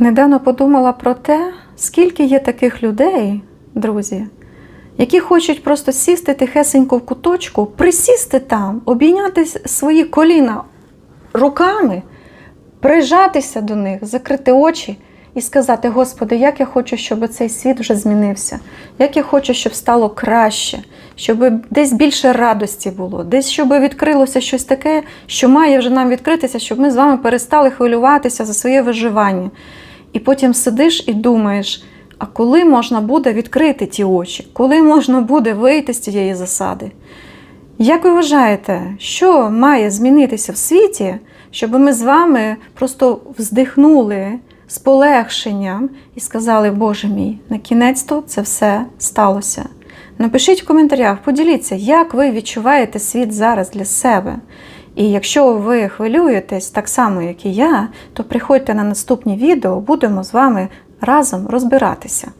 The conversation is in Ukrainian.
Недавно подумала про те, скільки є таких людей, друзі, які хочуть просто сісти тихесенько в куточку, присісти там, обійняти свої коліна руками, прижатися до них, закрити очі і сказати: Господи, як я хочу, щоб цей світ вже змінився, як я хочу, щоб стало краще, щоб десь більше радості було, десь щоб відкрилося щось таке, що має вже нам відкритися, щоб ми з вами перестали хвилюватися за своє виживання. І потім сидиш і думаєш, а коли можна буде відкрити ті очі, коли можна буде вийти з цієї засади? Як ви вважаєте, що має змінитися в світі, щоб ми з вами просто вздихнули з полегшенням і сказали, Боже мій, на кінець то це все сталося? Напишіть в коментарях, поділіться, як ви відчуваєте світ зараз для себе. І якщо ви хвилюєтесь так само, як і я, то приходьте на наступні відео, будемо з вами разом розбиратися.